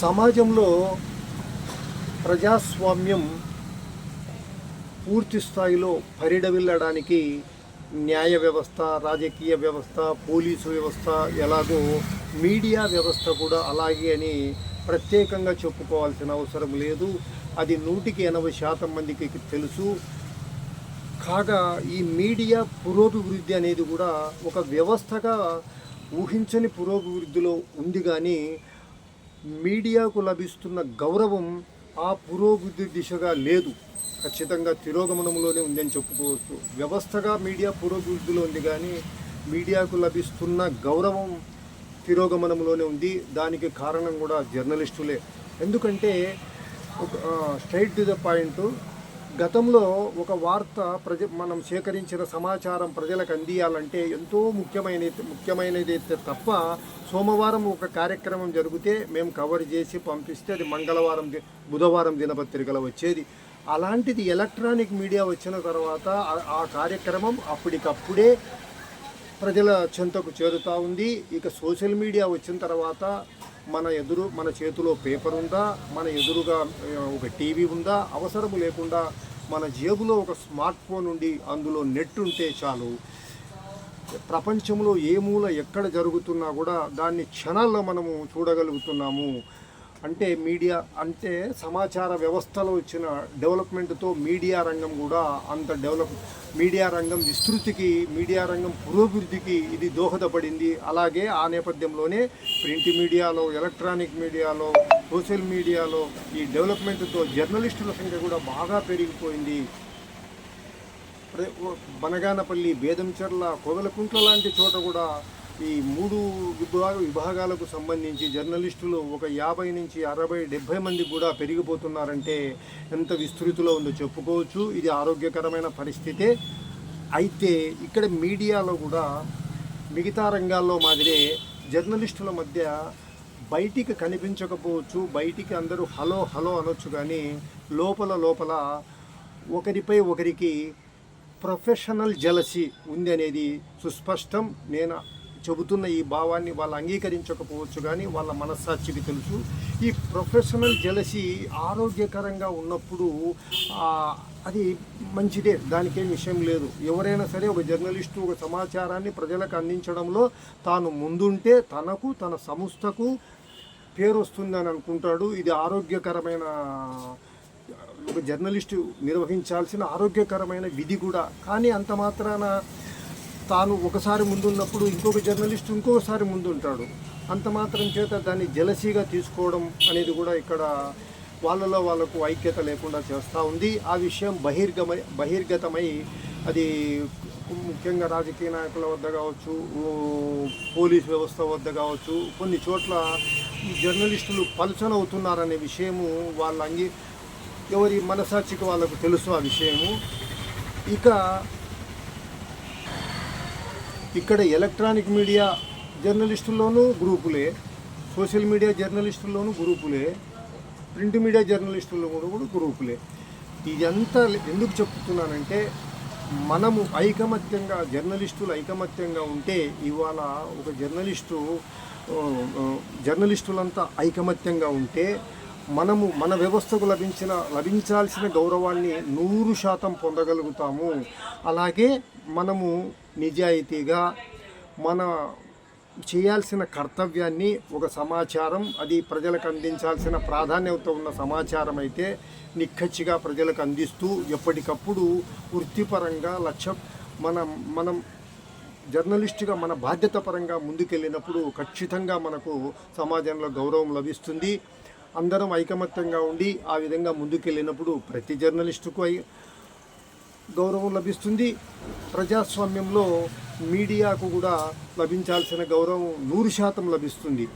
సమాజంలో ప్రజాస్వామ్యం పూర్తి స్థాయిలో పరిడవిల్లడానికి న్యాయ వ్యవస్థ రాజకీయ వ్యవస్థ పోలీసు వ్యవస్థ ఎలాగో మీడియా వ్యవస్థ కూడా అలాగే అని ప్రత్యేకంగా చెప్పుకోవాల్సిన అవసరం లేదు. అది నూటికి ఎనభై శాతం మందికి తెలుసు. కాగా ఈ మీడియా పురోభివృద్ధి అనేది కూడా ఒక వ్యవస్థగా ఊహించని పురోభివృద్ధిలో ఉంది కానీ మీడియాకు లభిస్తున్న గౌరవం ఆ పురోభివృద్ధి దిశగా లేదు. ఖచ్చితంగా తిరోగమనంలోనే ఉందని చెప్పుకోవచ్చు. వ్యవస్థగా మీడియా పురోభివృద్ధిలో ఉంది కానీ మీడియాకు లభిస్తున్న గౌరవం తిరోగమనంలోనే ఉంది. దానికి కారణం కూడా జర్నలిస్టులే. ఎందుకంటే ఒక స్ట్రైట్ టు ద పాయింట్ గతంలో ఒక వార్త ప్రజ మనం సేకరించిన సమాచారం ప్రజలకు అందియాలంటే ఎంతో ముఖ్యమైన ముఖ్యమైనది అయితే తప్ప సోమవారం ఒక కార్యక్రమం జరిగితే మేము కవర్ చేసి పంపిస్తే అది మంగళవారం బుధవారం దినపత్రికలో వచ్చేది. అలాంటిది ఎలక్ట్రానిక్ మీడియా వచ్చిన తర్వాత ఆ కార్యక్రమం అప్పటికప్పుడే ప్రజల చెంతకు చేరుతూ ఉంది. ఇక సోషల్ మీడియా వచ్చిన తర్వాత మన ఎదురు మన చేతిలో పేపర్ ఉందా మన ఎదురుగా ఒక టీవీ ఉందా అవసరం లేకుండా మన జేబులో ఒక స్మార్ట్ ఫోన్ ఉండి అందులో నెట్ ఉంటే చాలు. ప్రపంచంలో ఏ మూల ఎక్కడ జరుగుతున్నా కూడా దాన్ని క్షణాల్లో మనము చూడగలుగుతున్నాము. అంటే మీడియా అంటే సమాచార వ్యవస్థలో వచ్చిన డెవలప్మెంట్తో మీడియా రంగం కూడా అంత డెవలప్ మీడియా రంగం విస్తృతికి మీడియా రంగం పురోభివృద్ధికి ఇది దోహదపడింది. అలాగే ఆ నేపథ్యంలోనే ప్రింట్ మీడియాలో ఎలక్ట్రానిక్ మీడియాలో సోషల్ మీడియాలో ఈ డెవలప్మెంట్తో జర్నలిస్టుల సంఖ్య కూడా బాగా పెరిగిపోయింది. బనగానపల్లి బేదంచెర్ల కోవెలకుంట్ల లాంటి చోట కూడా ఈ మూడు విభాగ విభాగాలకు సంబంధించి జర్నలిస్టులు ఒక యాభై నుంచి అరవై డెబ్భై మంది కూడా పెరిగిపోతున్నారంటే ఎంత విస్తృతిలో ఉందో చెప్పుకోవచ్చు. ఇది ఆరోగ్యకరమైన పరిస్థితే. అయితే ఇక్కడ మీడియాలో కూడా మిగతా రంగాల్లో మాదిరే జర్నలిస్టుల మధ్య బయటికి కనిపించకపోవచ్చు బయటికి అందరూ హలో హలో అనొచ్చు కానీ లోపల లోపల ఒకరిపై ఒకరికి ప్రొఫెషనల్ జలసి ఉంది అనేది సుస్పష్టం. నేను చెబుతున్న ఈ భావాన్ని వాళ్ళు అంగీకరించకపోవచ్చు కానీ వాళ్ళ మనస్సాక్షికి తెలుసు. ఈ ప్రొఫెషనల్ జలసి ఆరోగ్యకరంగా ఉన్నప్పుడు అది మంచిదే దానికేం విషయం లేదు. ఎవరైనా సరే ఒక జర్నలిస్టు ఒక సమాచారాన్ని ప్రజలకు అందించడంలో తాను ముందుంటే తనకు తన సంస్థకు పేరు వస్తుందని అనుకుంటాడు. ఇది ఆరోగ్యకరమైన ఒక జర్నలిస్టు నిర్వహించాల్సిన ఆరోగ్యకరమైన విధి కూడా. కానీ అంత మాత్రాన తాను ఒకసారి ముందున్నప్పుడు ఇంకొక జర్నలిస్టు ఇంకొకసారి ముందుంటాడు. అంత మాత్రం చేత దాన్ని జలసీగా తీసుకోవడం అనేది కూడా ఇక్కడ వాళ్ళలో వాళ్ళకు ఐక్యత లేకుండా చేస్తూ ఉంది. ఆ విషయం బహిర్గమై బహిర్గతమై అది ముఖ్యంగా రాజకీయ నాయకుల వద్ద కావచ్చు పోలీస్ వ్యవస్థ వద్ద కావచ్చు కొన్ని చోట్ల ఈ జర్నలిస్టులు పలుచనవుతున్నారనే విషయము వాళ్ళ అంగీ ఎవరి మనసాక్షికి వాళ్ళకు తెలుసు ఆ విషయము. ఇక ఇక్కడ ఎలక్ట్రానిక్ మీడియా జర్నలిస్టుల్లోనూ గ్రూపులే సోషల్ మీడియా జర్నలిస్టుల్లోనూ గ్రూపులే ప్రింట్ మీడియా జర్నలిస్టుల్లో కూడా గ్రూపులే. ఇదంతా ఎందుకు చెప్తున్నానంటే మనము ఐకమత్యంగా జర్నలిస్టులు ఐకమత్యంగా ఉంటే ఇవాళ ఒక జర్నలిస్టు జర్నలిస్టులంతా ఐకమత్యంగా ఉంటే మనము మన వ్యవస్థకు లభించిన లభించాల్సిన గౌరవాన్ని నూరు శాతం పొందగలుగుతాము. అలాగే మనము నిజాయితీగా మన చేయాల్సిన కర్తవ్యాన్ని ఒక సమాచారం అది ప్రజలకు అందించాల్సిన ప్రాధాన్యత ఉన్న సమాచారం అయితే నిక్కచ్చిగా ప్రజలకు అందిస్తూ ఎప్పటికప్పుడు వృత్తిపరంగా లక్ష్య మనం మనం జర్నలిస్టుగా మన బాధ్యత పరంగా ముందుకెళ్ళినప్పుడు ఖచ్చితంగా మనకు సమాజంలో గౌరవం లభిస్తుంది. అందరం ఐకమత్యంగా ఉండి ఆ విధంగా ముందుకెళ్ళినప్పుడు ప్రతి జర్నలిస్టుకు గౌరవం లభిస్తుంది. ప్రజాస్వామ్యంలో మీడియాకు కూడా లభించాల్సిన గౌరవం నూరు శాతం లభిస్తుంది.